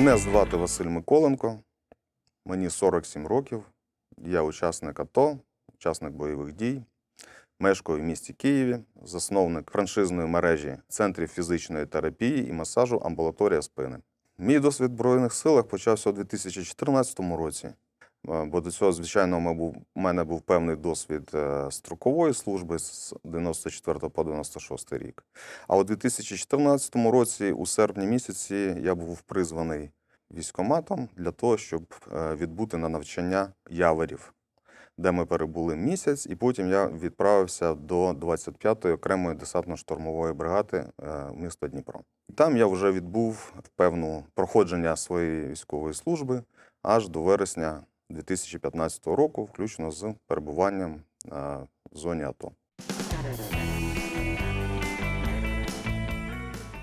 Мене звати Василь Миколенко, мені 47 років. Я учасник АТО, учасник бойових дій. Мешкаю в місті Києві, засновник франшизної мережі центрів фізичної терапії і масажу амбулаторія спини. Мій досвід в Збройних силах почався у 2014 році. Е, Бо до цього, звичайно, ми був, у мене був певний досвід е, строкової служби з 94 по 96 рік. А у 2014 році, у серпні місяці, я був призваний військоматом для того, щоб е, відбути на навчання яверів, де ми перебули місяць, і потім я відправився до 25-ї окремої десантно-штурмової бригади міста Дніпро. Там я вже відбув певну проходження своєї військової служби аж до вересня 2015 року, включно з перебуванням е, в зоні АТО.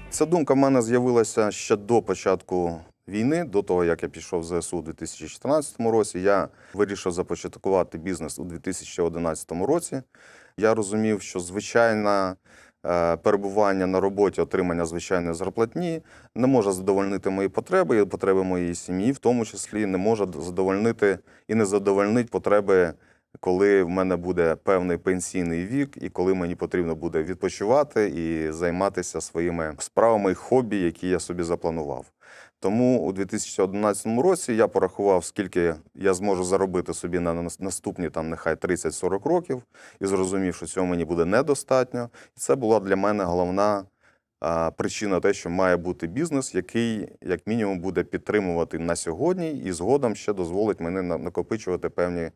Ця думка в мене з'явилася ще до початку війни, до того як я пішов в ЗСУ у 2014 році. Я вирішив започаткувати бізнес у 2011 році. Я розумів, що звичайне е, перебування на роботі, отримання звичайної зарплатні не може задовольнити мої потреби і потреби моєї сім'ї, в тому числі не може задовольнити і не задовольнить потреби коли в мене буде певний пенсійний вік, і коли мені потрібно буде відпочивати і займатися своїми справами і хобі, які я собі запланував. Тому у 2011 році я порахував, скільки я зможу заробити собі на наступні там нехай 30-40 років, і зрозумів, що цього мені буде недостатньо. І це була для мене головна а, причина те, що має бути бізнес, який як мінімум буде підтримувати на сьогодні, і згодом ще дозволить мені на- накопичувати певні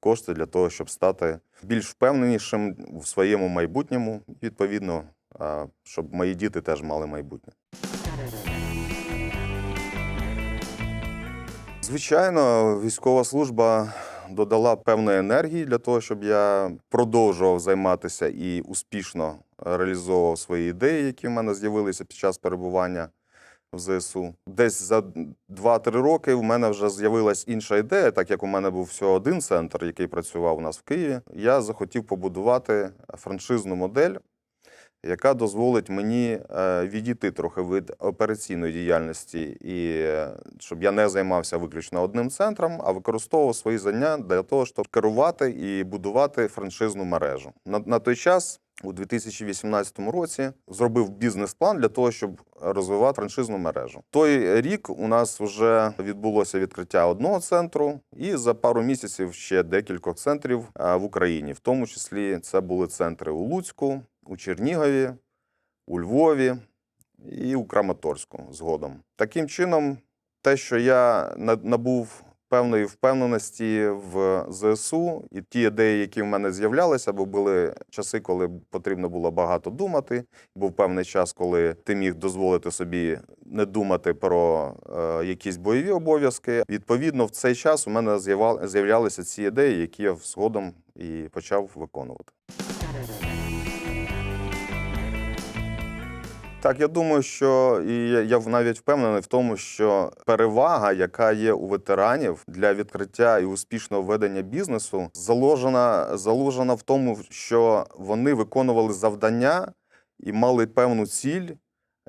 кошти для того, щоб стати більш впевненішим в своєму майбутньому, відповідно, а, щоб мої діти теж мали майбутнє. Звичайно, військова служба додала певної енергії для того, щоб я продовжував займатися і успішно реалізовував свої ідеї, які в мене з'явилися під час перебування в ЗСУ. Десь за 2-3 роки в мене вже з'явилась інша ідея, так як у мене був всього один центр, який працював у нас в Києві. Я захотів побудувати франшизну модель, яка дозволить мені е, відійти трохи від операційної діяльності, і е, щоб я не займався виключно одним центром, а використовував свої знання для того, щоб керувати і будувати франшизну мережу. На, на той час. У 2018 році зробив бізнес-план для того, щоб розвивати франшизну мережу. Той рік у нас вже відбулося відкриття одного центру, і за пару місяців ще декількох центрів е, в Україні. В тому числі це були центри у Луцьку, у Чернігові, у Львові і у Краматорську згодом. Таким чином, те, що я набув певної впевненості в ЗСУ, і ті ідеї, які в мене з'являлися, бо були часи, коли потрібно було багато думати. Був певний час, коли ти міг дозволити собі не думати про е, якісь бойові обов'язки. Відповідно, в цей час у мене з'являлися ці ідеї, які я згодом і почав виконувати. Так, я думаю, що і я- навіть впевнений в тому, що перевага, яка є у ветеранів для відкриття і успішного ведення бізнесу, заложена, заложена в тому, що вони виконували завдання і мали певну ціль,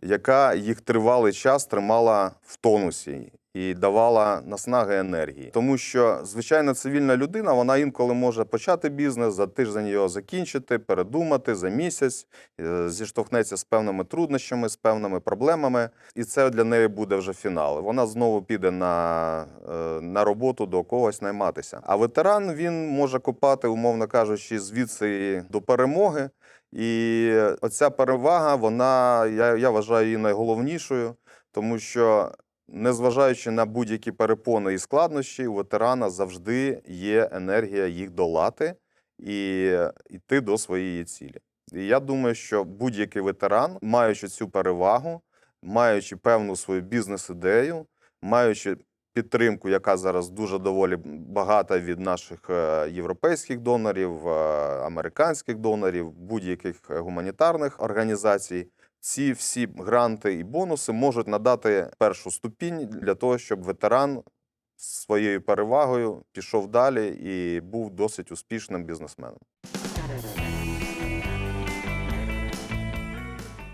яка їх тривалий час тримала в тонусі і давала наснаги енергії. Тому що звичайна цивільна людина, вона інколи може почати бізнес, за тиждень його закінчити, передумати за місяць, е, зіштовхнеться з певними труднощами, з певними проблемами, і це для неї буде вже фінал. Вона знову піде на, е, на роботу до когось найматися. А ветеран він може копати, умовно кажучи, звідси до перемоги. І оця перевага, вона я, я вважаю її найголовнішою, тому що незважаючи на будь-які перепони і складнощі, у ветерана завжди є енергія їх долати і йти до своєї цілі. І я думаю, що будь-який ветеран, маючи цю перевагу, маючи певну свою бізнес-ідею, маючи підтримку, яка зараз дуже доволі багата від наших е, європейських донорів, е, американських донорів, будь-яких гуманітарних організацій. Ці всі гранти і бонуси можуть надати першу ступінь для того, щоб ветеран своєю перевагою пішов далі і був досить успішним бізнесменом.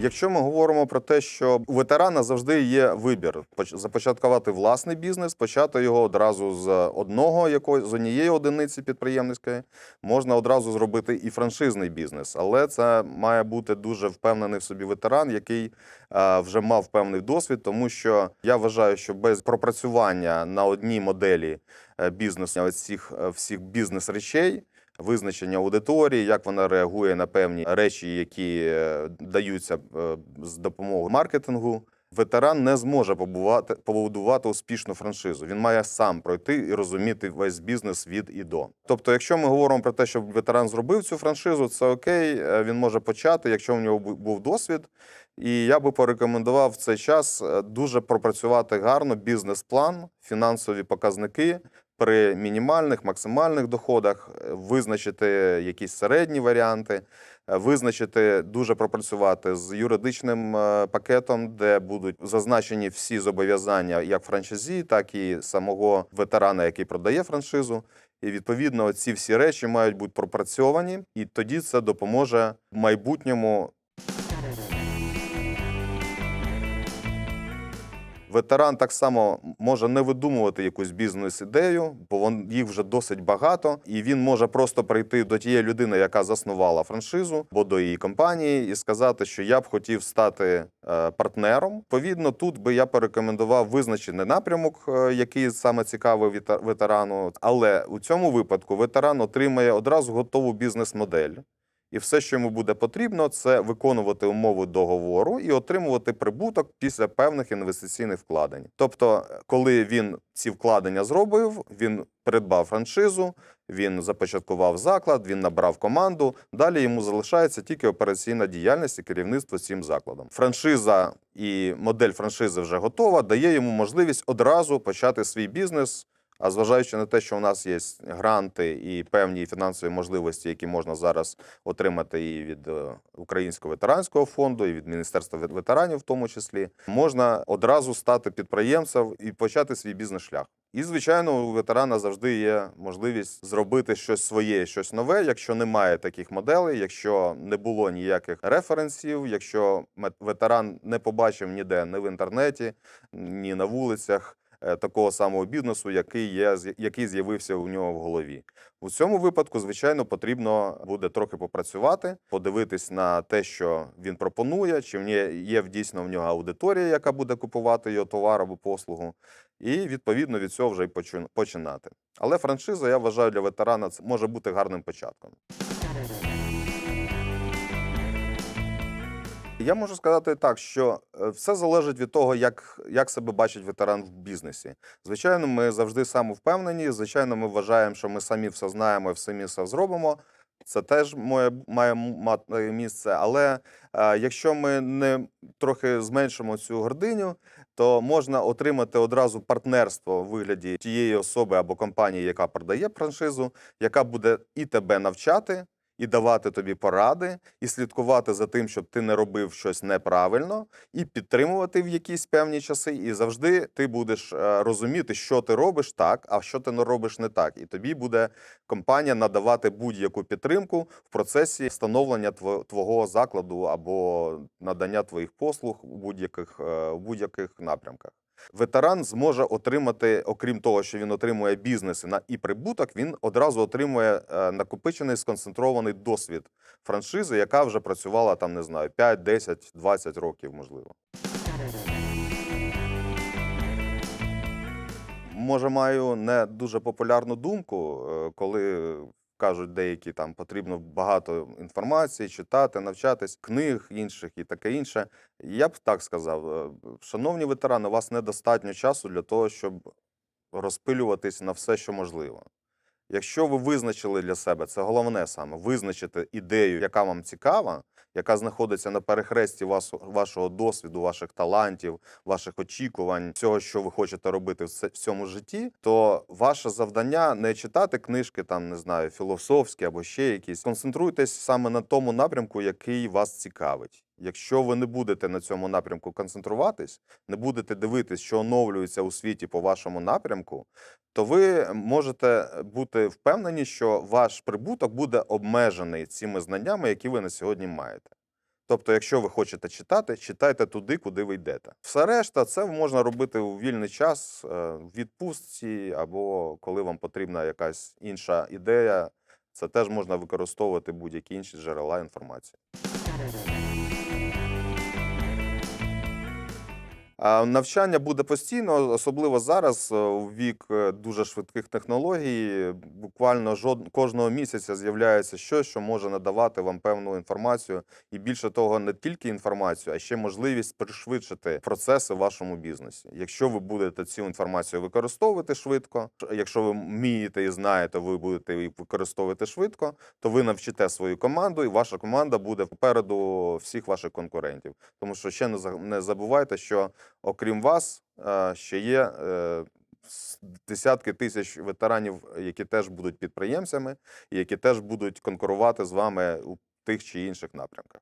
Якщо ми говоримо про те, що у ветерана завжди є вибір поч- започаткувати власний бізнес, почати його одразу з одного якої з однієї одиниці підприємницької, можна одразу зробити і франшизний бізнес, але це має бути дуже впевнений в собі ветеран, який е, вже мав певний досвід, тому що я вважаю, що без пропрацювання на одній моделі е, бізнесу всіх, всіх бізнес речей. Визначення аудиторії, як вона реагує на певні речі, які е, даються е, з допомогою маркетингу. Ветеран не зможе побувати, побудувати успішну франшизу. Він має сам пройти і розуміти весь бізнес від і до. Тобто, якщо ми говоримо про те, щоб ветеран зробив цю франшизу, це окей, е, він може почати, якщо в нього був досвід. І я би порекомендував в цей час дуже пропрацювати гарно бізнес-план, фінансові показники при мінімальних, максимальних доходах, е, визначити якісь середні варіанти, е, визначити дуже пропрацювати з юридичним е, пакетом, де будуть зазначені всі зобов'язання як франшизі, так і самого ветерана, який продає франшизу. І відповідно ці всі речі мають бути пропрацьовані, і тоді це допоможе в майбутньому Ветеран так само може не видумувати якусь бізнес-ідею, бо їх вже досить багато, і він може просто прийти до тієї людини, яка заснувала франшизу, або до її компанії, і сказати, що я б хотів стати е, партнером. Відповідно, тут би я порекомендував визначений напрямок, е, який саме цікавий ветерану. Але у цьому випадку ветеран отримає одразу готову бізнес-модель. І все, що йому буде потрібно, це виконувати умови договору і отримувати прибуток після певних інвестиційних вкладень. Тобто, коли він ці вкладення зробив, він придбав франшизу, він започаткував заклад, він набрав команду. Далі йому залишається тільки операційна діяльність і керівництво цим закладом. Франшиза і модель франшизи вже готова, дає йому можливість одразу почати свій бізнес. А зважаючи на те, що у нас є гранти і певні фінансові можливості, які можна зараз отримати і від е, Українського ветеранського фонду, і від Міністерства ветеранів, в тому числі, можна одразу стати підприємцем і почати свій бізнес-шлях. І, звичайно, у ветерана завжди є можливість зробити щось своє, щось нове, якщо немає таких моделей, якщо не було ніяких референсів, якщо ветеран не побачив ніде ні в інтернеті, ні на вулицях такого самого бізнесу, який є, який з'явився у нього в голові. У цьому випадку, звичайно, потрібно буде трохи попрацювати, подивитись на те, що він пропонує, чи є дійсно в нього аудиторія, яка буде купувати його товар або послугу, і відповідно від цього вже й починати. Але франшиза, я вважаю, для ветерана може бути гарним початком. Я можу сказати так, що е, все залежить від того, як, як себе бачить ветеран в бізнесі. Звичайно, ми завжди самовпевнені. Звичайно, ми вважаємо, що ми самі все знаємо і самі все зробимо. Це теж моє, має мати місце. Але е, якщо ми не трохи зменшимо цю гординю, то можна отримати одразу партнерство в вигляді тієї особи або компанії, яка продає франшизу, яка буде і тебе навчати, і давати тобі поради, і слідкувати за тим, щоб ти не робив щось неправильно, і підтримувати в якісь певні часи. І завжди ти будеш е, розуміти, що ти робиш так, а що ти не робиш не так. І тобі буде компанія надавати будь-яку підтримку в процесі встановлення тво- твого закладу або надання твоїх послуг у будь-яких е, у будь-яких напрямках. Ветеран зможе отримати, окрім того, що він отримує бізнес і прибуток, він одразу отримує е, накопичений сконцентрований досвід франшизи, яка вже працювала там, не знаю, 5, 10, 20 років, можливо. Може, маю не дуже популярну думку, е, коли кажуть деякі там потрібно багато інформації, читати, навчатись, книг інших і таке інше. Я б так сказав, е, шановні ветерани, у вас недостатньо часу для того, щоб розпилюватись на все, що можливо. Якщо ви визначили для себе, це головне саме, визначити ідею, яка вам цікава, яка знаходиться на перехресті вас, вашого досвіду, ваших талантів, ваших очікувань, всього, що ви хочете робити в цьому житті, то ваше завдання не читати книжки, там не знаю, філософські або ще якісь. Концентруйтесь саме на тому напрямку, який вас цікавить. Якщо ви не будете на цьому напрямку концентруватись, не будете дивитись, що оновлюється у світі по вашому напрямку, то ви можете бути впевнені, що ваш прибуток буде обмежений цими знаннями, які ви на сьогодні маєте. Тобто, якщо ви хочете читати, читайте туди, куди ви йдете. Все решта, це можна робити у вільний час, е, в відпустці, або коли вам потрібна якась інша ідея. Це теж можна використовувати будь-які інші джерела інформації. Навчання буде постійно, особливо зараз, е, у вік е, дуже швидких технологій. Буквально жод... кожного місяця з'являється щось, що може надавати вам певну інформацію, і більше того, не тільки інформацію, а ще можливість пришвидшити процеси в вашому бізнесі. Якщо ви будете цю інформацію використовувати швидко, якщо ви вмієте і знаєте, ви будете її використовувати швидко, то ви навчите свою команду, і ваша команда буде попереду всіх ваших конкурентів. Тому що ще не за- не забувайте, що окрім вас, е, ще є е, десятки тисяч ветеранів, які теж будуть підприємцями, і які теж будуть конкурувати з вами у тих чи інших напрямках.